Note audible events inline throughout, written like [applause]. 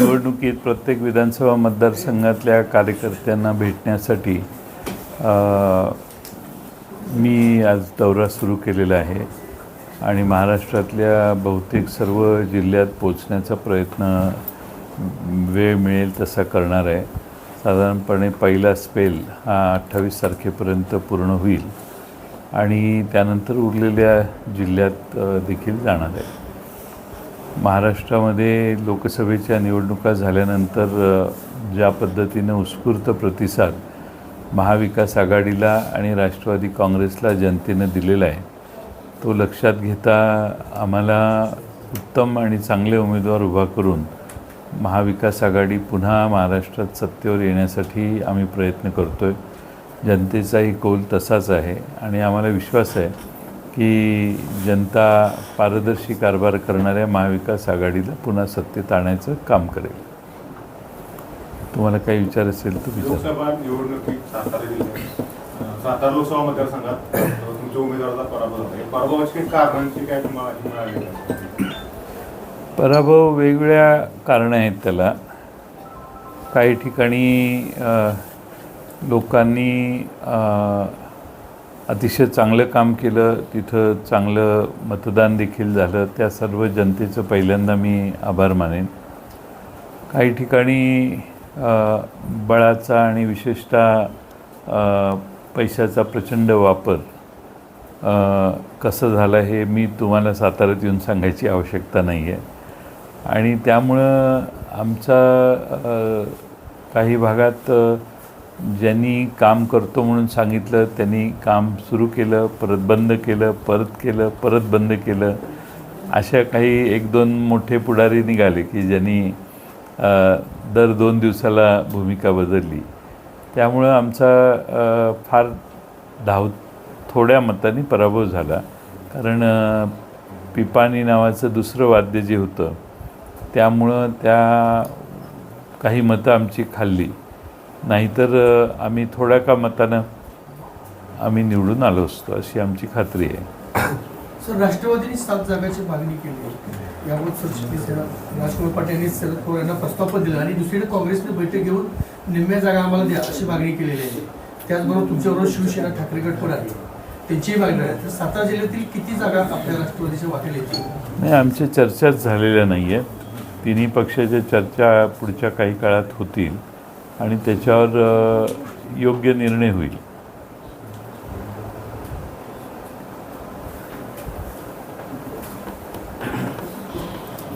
निवडणुकीत प्रत्येक विधानसभा मतदारसंघातल्या कार्यकर्त्यांना भेटण्यासाठी मी आज दौरा सुरू केलेला आहे आणि महाराष्ट्रातल्या बहुतेक सर्व जिल्ह्यात पोचण्याचा प्रयत्न वेळ मिळेल तसा करणार आहे. साधारणपणे पहिला स्पेल हा अठ्ठावीस तारखेपर्यंत पूर्ण होईल आणि त्यानंतर उरलेल्या जिल्ह्यात देखील जाणार आहे. महाराष्ट्रामध्ये लोकसभेच्या निवडणुका झाल्यानंतर ज्या पद्धतीनं उत्स्फूर्त प्रतिसाद महाविकास आघाडीला आणि राष्ट्रवादी काँग्रेसला जनतेनं दिलेला आहे तो लक्षात घेता आम्हाला उत्तम आणि चांगले उमेदवार उभा करून महाविकास आघाडी पुन्हा महाराष्ट्रात सत्तेवर येण्यासाठी आम्ही प्रयत्न करतो आहे जनतेचाही कौल तसाच आहे आणि आम्हाला विश्वास आहे की जनता पारदर्शी कारभार करणाऱ्या महाविकास आघाडीला पुन्हा सत्तेत आणायचं काम करेल. तुम्हाला काही विचार असेल तर विचार. सातारा लोकसभा मतदारसंघात तुमच्या उमेदवाराचा पराभव झाला. पराभवाची कारणांची काय तुम्हाला? पराभव वेगवेगळ्या कारणं आहेत त्याला. काही ठिकाणी लोकांनी अतिशय चांगलं काम केलं तिथं चांगलं मतदान देखील झालं. त्या सर्व जनतेचं पहिल्यांदा मी आभार मानेन. काही ठिकाणी बळाचा आणि विशेषतः पैशाचा प्रचंड वापर कसं झालं हे मी तुम्हाला साताऱ्यात येऊन सांगायची आवश्यकता नाही आहे आणि त्यामुळं आमचा काही भागात ज्यांनी काम करतो म्हणून सांगितलं त्यांनी काम सुरू केलं परत बंद केलं परत केलं परत बंद केलं. अशा काही एक दोन मोठे पुढारी निघाले की ज्यांनी दर दोन दिवसाला भूमिका बदलली. त्यामुळं आमचा फार धाव थोड्या मताने पराभव झाला. कारण पिपाणी नावाचं दुसरं वाद्य जे होतं त्यामुळं त्या काही मतं आमची खाल्ली. नाहीतर आम्ही थोड्या का मतानं आम्ही निवडून आलो असतो अशी आमची खात्री आहे. सर राष्ट्रवादीने सात जागांची मागणी केली राजकुमार पाटील यांनी शरद पवार यांना प्रस्ताव पण दिला आणि दुसरीकडे काँग्रेसने बैठक घेऊन निम्म्या जागा आम्हाला द्या अशी मागणी केलेली आहे. त्याचबरोबर तुमच्याबरोबर शिवसेना ठाकरे गट पण आहे त्यांचीही मागणी आहे. तर सातारा जिल्ह्यातील किती जागा आपल्या राष्ट्रवादीच्या वाटेल येतील? नाही आमच्या चर्चाच झालेल्या नाही आहेत तिन्ही पक्षाच्या चर्चा पुढच्या काही काळात होतील. आणि त्याच्यावर योग्य निर्णय होईल.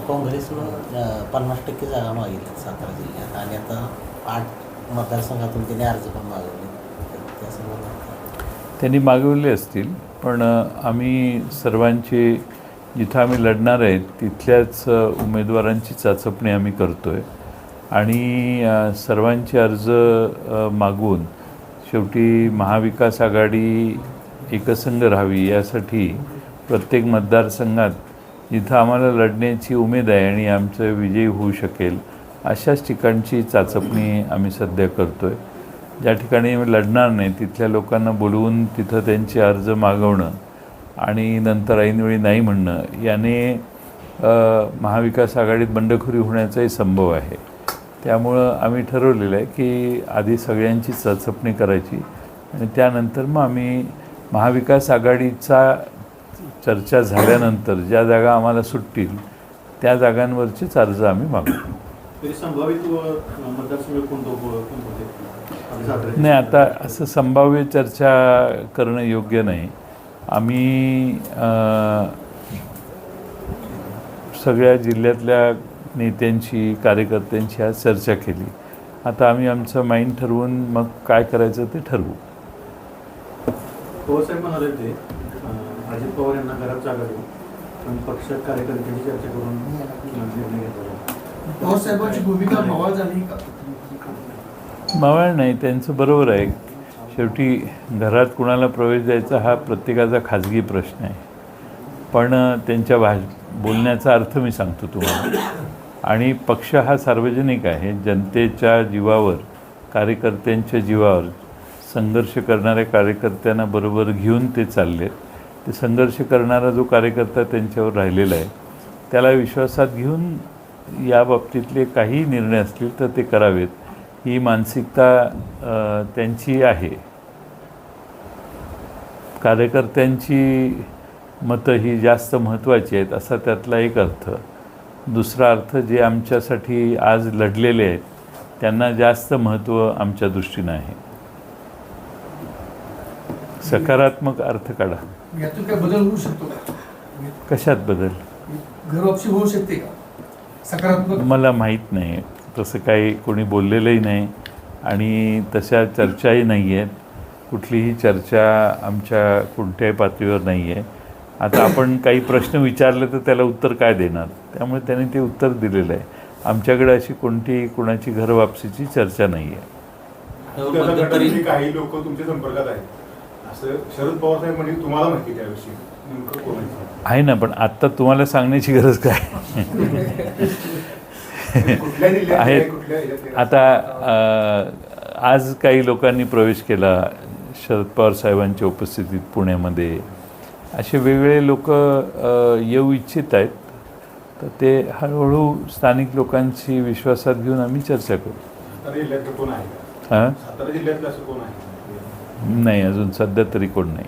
काँग्रेसनं पन्नास टक्के जागा मागितल्या सातारा जिल्ह्यात आणि आता आठ मतदारसंघातून त्यांनी अर्ज पण मागवले. त्यांनी मागवले असतील पण आम्ही सर्वांचे जिथं आम्ही लढणार आहेत तिथल्याच उमेदवारांची चाचपणी आम्ही करतो आहे आणि सर्वांचे अर्ज मागून मागवून शेवटी महाविकास आघाडी एकसंघ राहावी यासाठी प्रत्येक मतदारसंघात जिथं आम्हाला लढण्याची उमेद आहे आणि आमचं विजयी होऊ शकेल अशाच ठिकाणची चाचपणी आम्ही सध्या करतो आहे ज्या ठिकाणी लढणार नाही तिथल्या लोकांना बोलवून तिथं त्यांचे अर्ज मागवणं आणि नंतर ऐनवेळी नाही म्हणणं याने महाविकास आघाडीत बंडखोरी होण्याचाही संभव आहे. त्यामुळं आम्ही ठरवलेलं आहे की आधी सगळ्यांची चाचपणी करायची आणि त्यानंतर मग आम्ही महाविकास आघाडीचा चर्चा झाल्यानंतर ज्या जागा आम्हाला सुटतील त्या जागांवरचेच अर्ज आम्ही मागू. तरी संभावित अं, मतदारसंघ कोणतं कोणते आपल्या सातारा नाही आता असं संभाव्य चर्चा करणं योग्य नाही. आम्ही सगळ्या जिल्ह्यातल्या नेत्यांची कार्यकर्त्यांची आज चर्चा केली. आता आम्ही आमचं माइंड ठरवून मग काय करायचं ते ठरवू. पवारसाहेब म्हणाले ते अजित पवार यांना घरात जागा देऊ आणि पक्षात कार्यकर्त्यांची चर्चा करून निर्णय घेतला जाईल. पवार साहेबांची भूमिका मावळ झाली का? मावळ नाही त्यांचं बरोबर आहे. शेवटी घरात कुणाला प्रवेश द्यायचा हा प्रत्येकाचा खाजगी प्रश्न आहे. पण त्यांच्या भाष बोलण्याचा अर्थ मी सांगतो तुम्हाला. आणि पक्ष हा सार्वजनिक आहे. जनतेच्या जीवावर कार्यकर्त्यांच्या जीवावर संघर्ष करणाऱ्या कार्यकर्त्यांना बरोबर घेऊन ते चालले. ते संघर्ष करणारा जो कार्यकर्ता त्यांच्यावर राहिलेला आहे त्याला विश्वासात घेऊन या बाबतीतले काही निर्णय असतील तर ते करावेत. ही मानसिकता त्यांची आहे. कार्यकर्त्यांची मतं ही जास्त महत्त्वाची आहेत असा त्यातला एक अर्थ. दुसरा अर्थ जे आमच्यासाठी आज लढलेले आहेत त्यांना जास्त महत्त्व आमच्या दृष्टीनं आहे. सकारात्मक अर्थ काढा. यातून काय बदल होऊ शकतो का? कशात बदल? घर वापसी होऊ शकते का? सकारात्मक? मला माहीत नाही. तसं काही कोणी बोललेलंही नाही आणि तशा चर्चाही नाही आहेत. कुठलीही चर्चा आमच्या कोणत्याही पातळीवर नाही आहे. आता आपण काही प्रश्न विचारले तर त्याला उत्तर काय देणार? त्यामुळे त्यांनी ते उत्तर दिलेलं आहे. आमच्याकडे अशी कोणती कोणाची घर वापसीची चर्चा नाही आहे मध्यंतरी गटातील काही लोक तुमच्या संपर्कात आहेत. असं शरद पवार साहेब म्हणजे तुम्हाला माहिती त्याविषयी. आहे? आहे ना पण आत्ता तुम्हाला सांगण्याची गरज काय? आहेत. आता आज काही लोकांनी प्रवेश केला शरद पवार साहेबांच्या उपस्थितीत पुण्यामध्ये. असे वेगवेगळे लोक येऊ इच्छित आहेत. तर ते हळूहळू स्थानिक लोकांशी विश्वासात घेऊन आम्ही चर्चा करू? हां? नाही अजून सध्या तरी कोण नाही.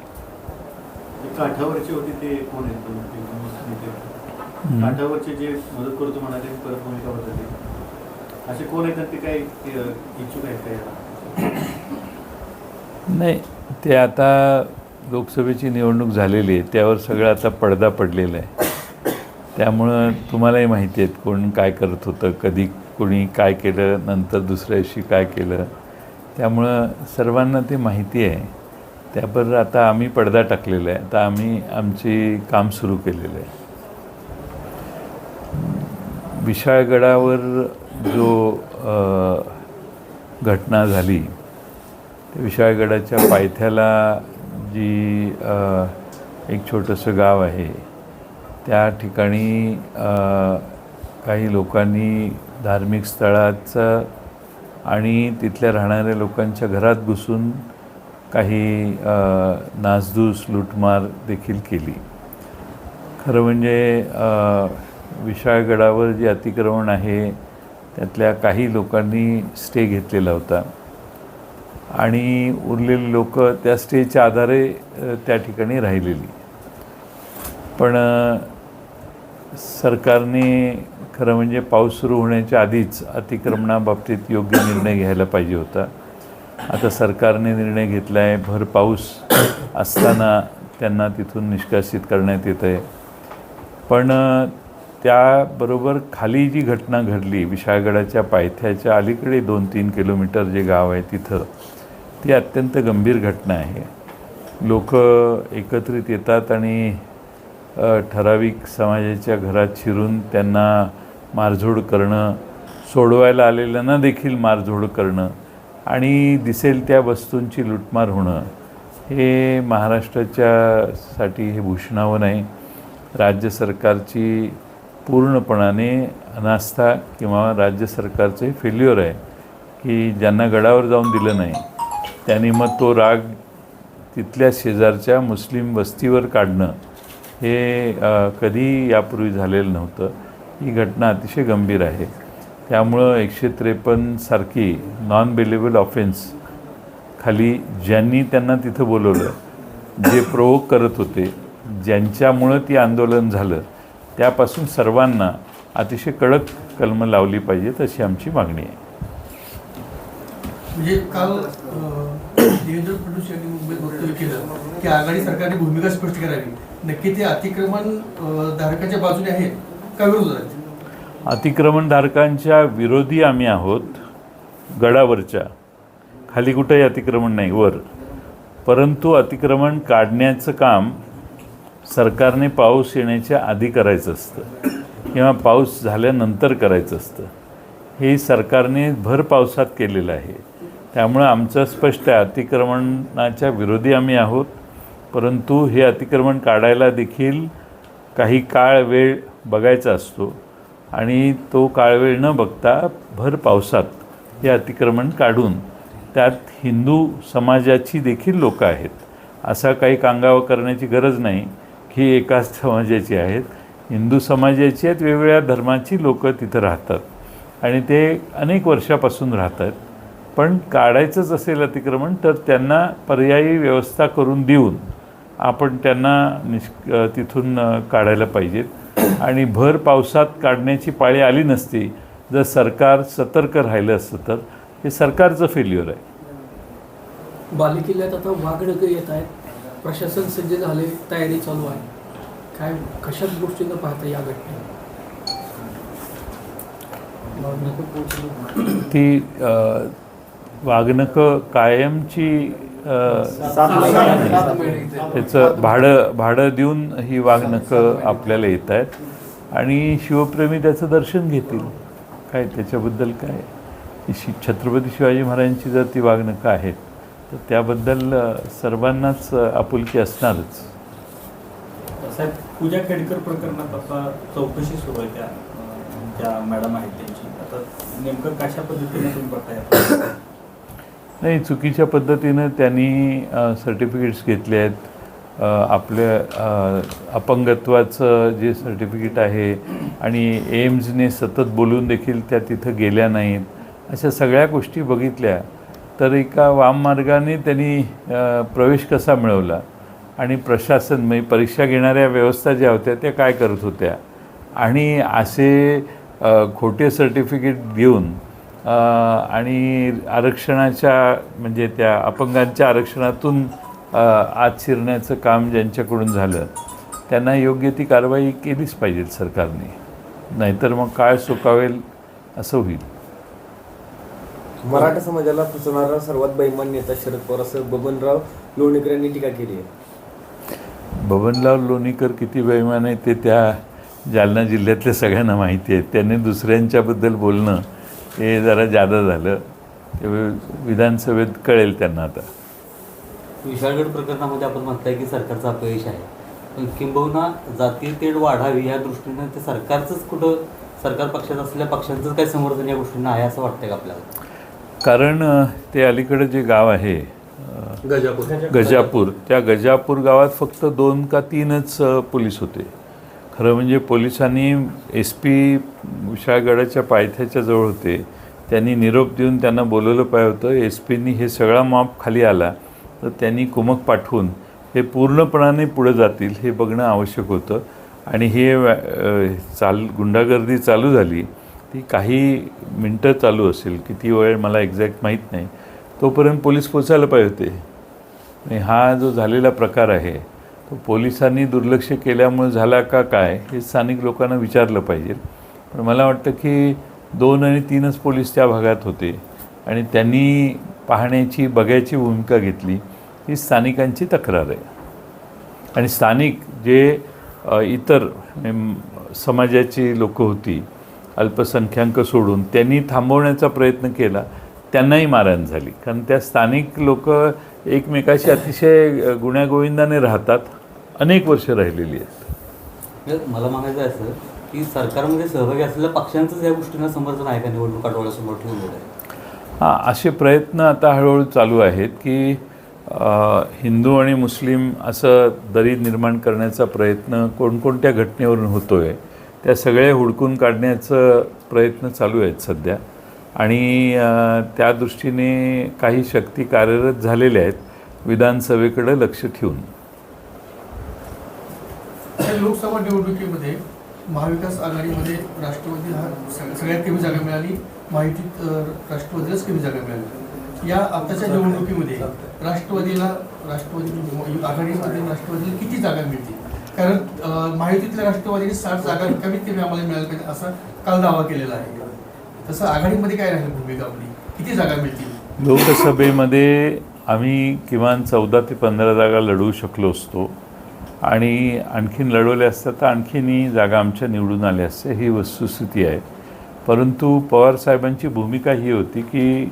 नाही ते आता लोकसभेची निवडणूक झालेली आहे त्यावर सगळं आता पडदा पडलेला आहे. त्यामुळं तुम्हालाही माहिती आहेत कोण काय करत होतं कधी कोणी काय केलं नंतर दुसऱ्या दिवशी काय केलं. त्यामुळं सर्वांना ते माहिती आहे. त्याबरोबर आता आम्ही पडदा टाकलेला आहे. आता आम्ही आमची काम सुरू केलेलं आहे. विशाळगडावर जो घटना झाली त्या विशाळगडाच्या पायथ्याला जी एक छोटंसं गाव आहे. त्या ठिकाणी काही लोकांनी धार्मिक स्थळाचं आणि तिथल्या राहणाऱ्या लोकांच्या घरात घुसून काही नासधूस लूटमार देखील केली. खरं म्हणजे विशाळगडावर जे अतिक्रमण आहे त्यातल्या काही लोकांनी स्टे घेतलेला होता. आणि उरलेली लोक त्या स्टेजच्या आधारे त्या ठिकाणी राहिलेली. पण सरकारने खरं म्हणजे पाऊस सुरू होण्याच्या आधीच अतिक्रमणाबाबतीत योग्य निर्णय घ्यायला पाहिजे होता. आता सरकारने निर्णय घेतला आहे भर पाऊस असताना त्यांना तिथून निष्कासित करण्यात येत आहे. पण त्याबरोबर खाली जी घटना घडली विशाळगडाच्या पायथ्याच्या अलीकडे दोन तीन किलोमीटर जे गाव आहे तिथं ती अत्यंत गंभीर घटना आहे. लोक एकत्रित येतात आणि ठराविक समाजाच्या घरात शिरून त्यांना मारझोड करणं सोडवायला आलेल्यांना देखील मारझोड करणं आणि दिसेल त्या वस्तूंची लुटमार होणं हे महाराष्ट्राच्या साठी हे भूषणावं नाही. राज्य सरकारची पूर्णपणाने अनास्था किंवा राज्य सरकारचं फेल्युअर आहे की ज्यांना गडावर जाऊन दिलं नाही. त्याने मग तो राग तिथल्या शेजारच्या मुस्लिम वस्तीवर काढणं हे कधी यापूर्वी झालेलं नव्हतं. ही घटना अतिशय गंभीर आहे. त्यामुळं एकशे त्रेपन्न सारखी नॉन बेलेबल ऑफेन्स खाली ज्यांनी त्यांना तिथं बोलवलं जे प्रोवोक करत होते ज्यांच्यामुळं ती आंदोलन झालं त्यापासून सर्वांना अतिशय कडक कलमं लावली पाहिजेत अशी आमची मागणी आहे. म्हणजे काल देवेंद्र फडणवीस यांनी मुंबईत वक्तव्य केलं. की आघाडी सरकारने भूमिका स्पष्ट करावी. नक्की ते अतिक्रमण धारकाच्या बाजूने आहेत का विरोधात आहेत अतिक्रमणधारकांच्या विरोधी आम्ही आहोत गडावरच्या. खाली कुठंही अतिक्रमण नाही वर. परंतु अतिक्रमण काढण्याचं काम सरकारने पाऊस येण्याच्या आधी करायचं असतं. किंवा पाऊस झाल्यानंतर करायचं असतं. हे सरकारने भर पावसात केलेलं आहे. त्यामुळं आमचं स्पष्ट आहे अतिक्रमणाच्या विरोधी आम्ही आहोत. परंतु हे अतिक्रमण काढायला देखील काही काळ वेळ बघायचा असतो आणि तो काळवेळ न बघता भर पावसात हे अतिक्रमण काढून त्यात हिंदू समाजाची देखील लोकं आहेत. असा काही कांगावा करण्याची गरज नाही की एकाच समाजाची आहेत. हिंदू समाजाची आहेत वेगवेगळ्या धर्माची लोकं तिथं राहतात आणि ते अनेक वर्षापासून राहतात. पण काढायचंच असेल अतिक्रमण तर त्यांना पर्यायी व्यवस्था करून देऊन आपण त्यांना निष् तिथून काढायला पाहिजेत. आणि भर पावसात काढण्याची पाळी आली नसती जर सरकार सतर्क राहिलं असतं तर हे सरकारचं फेल्युअर आहे. बालेकिल्ल्यात आता वाघडकं येत आहेत. प्रशासन सज्ज झाले तयारी चालू आहे. काय कशाच गोष्टीनं पाहता या घटनेत ती वागणकं कायमची त्याचं भाडं भाडं देऊन ही वागणकं आपल्याला येत आहेत आणि शिवप्रेमी त्याचं दर्शन घेतील. काय त्याच्याबद्दल काय? शि छत्रपती शिवाजी महाराजांची जर ती वागणकं आहेत तर त्याबद्दल सर्वांनाच आपुलकी असणारच. साहेब पूजा खेडकर प्रकरणात आता चौकशी सुरू आहे त्या त्या मॅडम आहेत त्यांची. आता नेमकं कशा पद्धतीने तुम्ही बघताय? नाही चुकीच्या पद्धतीनं त्यांनी सर्टिफिकेट्स घेतले आहेत. आपल्या अपंगत्वाचं जे सर्टिफिकेट आहे आणि एम्सने सतत बोलून देखील त्या तिथं गेल्या नाहीत. अशा सगळ्या गोष्टी बघितल्या तर एका वाममार्गाने त्यांनी प्रवेश कसा मिळवला आणि प्रशासन म्हणजे परीक्षा घेणाऱ्या व्यवस्था ज्या होत्या त्या काय करत होत्या. आणि असे खोटे सर्टिफिकेट घेऊन आणि आरक्षणाच्या म्हणजे त्या अपंगांच्या आरक्षणातून आत शिरण्याचं काम ज्यांच्याकडून झालं त्यांना योग्य ती कारवाई केलीच पाहिजे सरकारने. नाहीतर मग काळ सुकावेल असं होईल. मराठा समाजाला फसवणारा सर्वात बैमान नेता शरद पवार असं बबनराव लोणीकर यांनी टीका केली आहे. बबनराव लोणीकर किती बेईमान आहे ते त्या जालना जिल्ह्यातल्या सगळ्यांना माहिती आहे. त्यांनी दुसऱ्यांच्याबद्दल बोलणं हे जरा जादा झालं. ते विधानसभेत कळेल त्यांना आता. विशाळगड प्रकरणामध्ये आपण म्हणताय की सरकारचं अपयश आहे. पण किंबहुना जातीय तेढ वाढावी या दृष्टीनं ते सरकारचंच कुठं सरकार पक्षात असलेल्या पक्षांचंच काही समर्थन या गोष्टींना आहे असं वाटतंय का आपल्याला? कारण ते अलीकडं जे गाव आहे गजापूर. गजापूर. त्या गजापूर गावात फक्त दोन का तीनच पोलीस होते. खरं म्हणजे पोलिसांनी एस पी विशाळगडाच्या पायथ्याच्या जवळ होते. त्यांनी निरोप देऊन त्यांना बोलवलं पाहिजे होतं. एस पीनी हे सगळा माप खाली आला. तर त्यांनी कुमक पाठवून हे पूर्णपणाने पुढे जातील हे बघणं आवश्यक होतं. आणि हे चाल गुंडागर्दी चालू झाली. ती काही मिनटं चालू असेल किती वेळ मला एक्झॅक्ट माहीत नाही. तोपर्यंत पोलीस पोचायला पाहिजे होते. आणि हा जो झालेला प्रकार आहे पोलिसांनी दुर्लक्ष केल्यामुळे झाला का काय हे स्थानिक लोकांना विचारलं पाहिजे. पण मला वाटतं की दोन आणि तीनच पोलीस त्या भागात होते आणि त्यांनी पाहण्याची बघायची भूमिका घेतली ही स्थानिकांची तक्रार आहे. आणि स्थानिक जे इतर समाजाची लोकं होती अल्पसंख्याक सोडून त्यांनी थांबवण्याचा प्रयत्न केला त्यांनाही मारहाण झाली. कारण त्या स्थानिक लोक एकमेकाशी अतिशय गुण्यागोविंदाने राहतात. अनेक वर्ष राहिलेली आहेत. म्हणजे मला म्हणायचं आहे असं की सरकारमध्ये सहभागी असलेल्या पक्षांचंच या गोष्टींना समर्थन आहे का निवडणुका डोळ्यासमोर ठेवून आहे? हां असे प्रयत्न आता हळूहळू चालू आहेत की हिंदू आणि मुस्लिम असं दरी निर्माण करण्याचा प्रयत्न कोणकोणत्या घटनेवरून होतो आहे त्या सगळ्या हुडकून काढण्याचं प्रयत्न चालू आहेत सध्या. आणि त्या दृष्टीने काही शक्ती कार्यरत झालेल्या आहेत विधानसभेकडे लक्ष ठेवून. त्या लोकसभा निवडणुकीमध्ये महाविकास आघाडीमध्ये राष्ट्रवादी हा सग- सगळ्यात कमी जागा मिळाली. माहितीत राष्ट्रवादीलाच कमी जागा मिळाली. या आताच्या निवडणुकीमध्ये राष्ट्रवादीला राष्ट्रवादी आघाडीमध्ये राष्ट्रवादीला किती जागा मिळतील? कारण माहितीतल्या राष्ट्रवादीने साठ जागा कमीत कमी आम्हाला मिळायला पाहिजे असा काल दावा केलेला आहे. तसं आघाडीमध्ये काय राहील भूमिका आपली? किती जागा मिळतील? लोकसभेमध्ये आम्ही किमान चौदा ते पंधरा जागा लढवू शकलो असतो. आणि आणखीन लढवले असत्या तर आणखीनही जागा आमच्या निवडून आल्या असत्या ही वस्तुस्थिती आहे. परंतु पवारसाहेबांची भूमिका ही होती की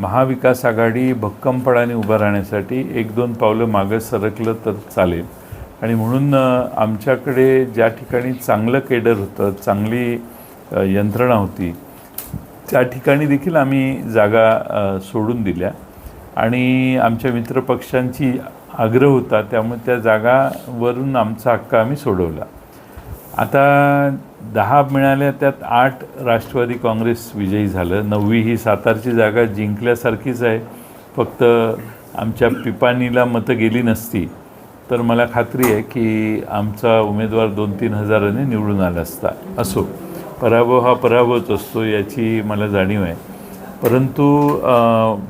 महाविकास आघाडी भक्कमपणाने उभं राहण्यासाठी एक दोन पावलं मागं सरकलं तर चालेल. आणि म्हणून आमच्याकडे ज्या ठिकाणी चांगलं केडर होतं चांगली यंत्रणा होती त्या ठिकाणी देखील आम्ही जागा सोडून दिल्या. आणि आमच्या मित्रपक्षांची आग्रह होता त्यामुळे त्या जागावरून आमचा हक्क आम्ही सोडवला. आता दहा मिळाल्या त्यात आठ राष्ट्रवादी काँग्रेस विजयी झालं. नववी ही सातारची जागा जिंकल्यासारखीच आहे. फक्त आमच्या पिपाणीला मतं गेली नसती. तर मला खात्री आहे की आमचा उमेदवार दोन तीन हजाराने निवडून आला असता. असो पराभव हा पराभवच असतो याची मला जाणीव आहे. परंतु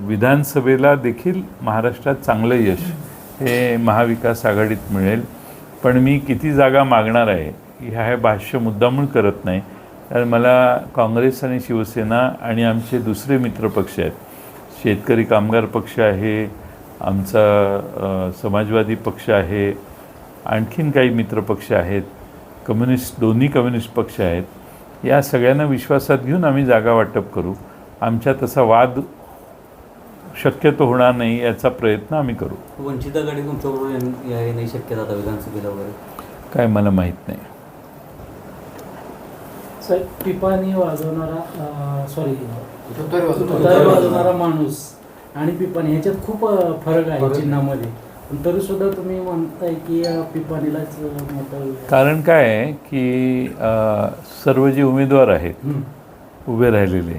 विधानसभेला देखील महाराष्ट्रात चांगलं यश हे महाविकास आघाडीत मिळेल. पण मी किती जागा मागणार आहे ह्या हे भाष्य मुद्दामून करत नाही. कारण मला काँग्रेस आणि शिवसेना आणि आमचे दुसरे मित्रपक्ष आहेत. शेतकरी कामगार पक्ष आहे आमचा समाजवादी पक्ष आहे आणखीन काही मित्रपक्ष आहेत कम्युनिस्ट दोन्ही कम्युनिस्ट पक्ष आहेत. या सगळ्यांना विश्वासात घेऊन आम्ही जागा वाटप करू. आमच्या तसा वाद शक्यतो होणार नाही याचा प्रयत्न आम्ही करू. वंचित आघाडी तुमच्याबरोबर येण- शक्यता आता विधानसभेला वगैरे? काय मला माहीत नाही. साहेब पिपाणी वाजवणारा सॉरी तुतारी वाजवणारा. माणूस आणि पिपाणी ह्याच्यात खूप फरक आहे चिन्हामध्ये. पण तरी सुद्धा तुम्ही म्हणताय की पिपाणीलाच मोठं कारण काय आहे की अ, सर्व जे उमेदवार आहेत हं. उभे राहिलेले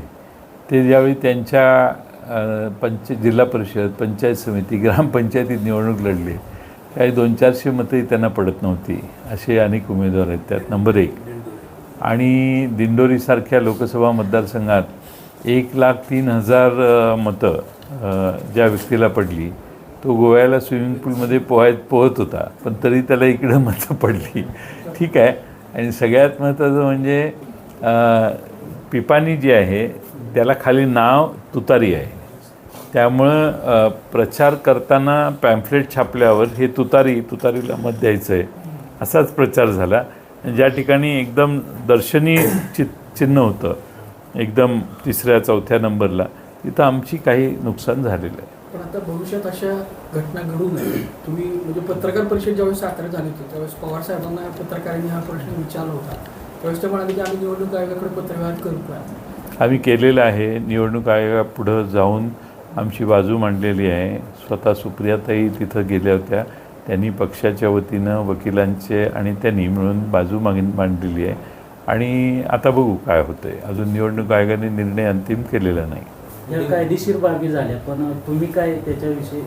ते ज्यावेळी त्यांच्या पंच जिल्हा परिषद पंचायत समिती ग्रामपंचायतीत निवडणूक लढली. काही दोन चारशे मतंही त्यांना पडत नव्हती. असे अनेक उमेदवार आहेत. त्यात नंबर एक. आणि दिंडोरीसारख्या लोकसभा मतदारसंघात एक लाख तीन हजार मतं ज्या व्यक्तीला पडली तो गोव्याला स्विमिंग पूलमध्ये पोहाय पोहत होता. पण तरी त्याला इकडं [laughs] मतं पडली. ठीक आहे. आणि सगळ्यात महत्त्वाचं म्हणजे पिपानी पिपाणी जी आहे त्याला खाली नाव तुतारी आहे. त्यामुळं प्रचार करताना पॅम्फलेट छापल्यावर हे तुतारी तुतारीला मत द्यायचं आहे असाच प्रचार झाला. ज्या ठिकाणी एकदम दर्शनीय चि चिन्ह होतं एकदम तिसऱ्या चौथ्या नंबरला तिथं आमची काही नुकसान झालेलं आहे. पण आता भविष्यात अशा घटना घडू नये. तुम्ही म्हणजे पत्रकार परिषद ज्यावेळेस सातारा झाली होती त्यावेळेस पवार साहेबांना या पत्रकारांनी हा प्रश्न विचारला होता. त्यावेळेस ते म्हणाले की आम्ही निवडणूक आयोगाकडे पत्रव्यवहार करू का? आम्ही केलेलं आहे. निवडणूक आयोगापुढं जाऊन आमची बाजू मांडलेली आहे. स्वतः सुप्रियाताई तिथं गेल्या होत्या. त्यांनी पक्षाच्या वतीनं वकिलांचे आणि त्यांनी मिळून बाजू माग मांडलेली आहे. आणि आता बघू काय होतं आहे अजून निवडणूक आयोगाने निर्णय अंतिम केलेला नाही. कायदेशीर बाबी झाल्या पण तुम्ही काय त्याच्याविषयी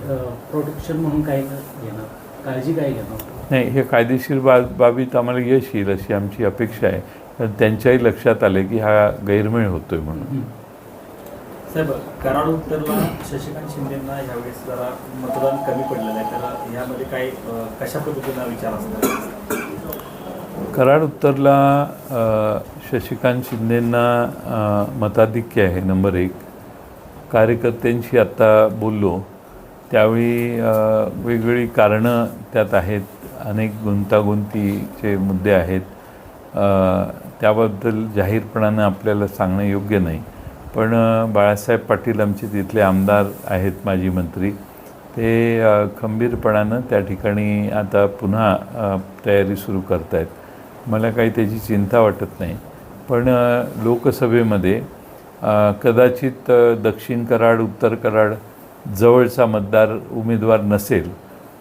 प्रोटेक्शन म्हणून काय घेणार? काळजी काय घेणार? नाही हे कायदेशीर बा बाबीत आम्हाला यश येईल अशी आमची अपेक्षा आहे. त्यांच्याही लक्षात आलं की हा गैरमेळ होतोय म्हणून. साहेब कराड उत्तरला शशिकांत शिंदेना यावेळेस जरा मतदान कमी पडलेलं आहे. तर यामध्ये काय कशा पद्धतीनं विचार असणार? कराड उत्तरला शशिकांत शिंदेंना मताधिक्य आहे नंबर एक. कार्यकर्त्यांशी आत्ता बोललो. त्यावेळी वेगवेगळी कारणं त्यात आहेत. अनेक गुंतागुंतीचे मुद्दे आहेत. त्याबद्दल जाहीरपणानं आपल्याला सांगणं योग्य नाही. पण बाळासाहेब पाटील आमचे तिथले आमदार आहेत माजी मंत्री. ते खंबीरपणानं त्या ठिकाणी आता पुन्हा तयारी सुरू करत आहेत मला काही त्याची चिंता वाटत नाही. पण लोकसभेमध्ये कदाचित दक्षिण कराड उत्तर कराड जवळचा मतदार उमेदवार नसेल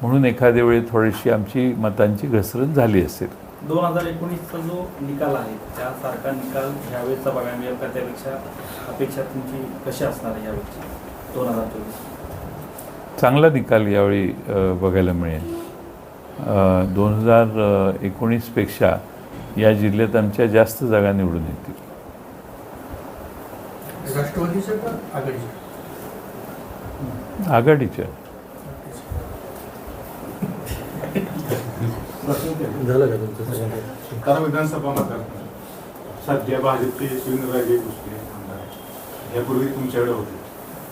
म्हणून एखाद्या वेळी थोडीशी आमची मतांची घसरण झाली असेल. दोन हजार एकोणीसचा जो निकाल आहे त्यासारखा निकाल ह्यावेळेसचा बघायला मिळेल का त्यापेक्षा अपेक्षा तुमची कशी असणार आहे यावेळेची दोन हजार चोवीस. चांगला निकाल यावेळी बघायला मिळेल. दोन हजार एकोणीसपेक्षा या जिल्ह्यात आमच्या जास्त जागा निवडून येतील. आघाडीच्या झालं का तुमचं सगळं? सातारा विधानसभा मतदारसंघ सध्या भाजपचे शिवेंद्रराजे भोसले आमदार आहेत. यापूर्वी तुमच्याकडे होते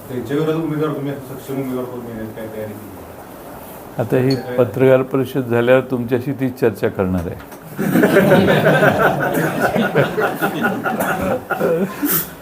त्यांच्या विरोधात उमेदवार तुम्ही आता सक्षम उमेदवार करून देण्याची काय तयारी केली आता ही पत्रकार परिषद झाल्यावर तुमच्याशी तीच चर्चा करणार आहे [laughs]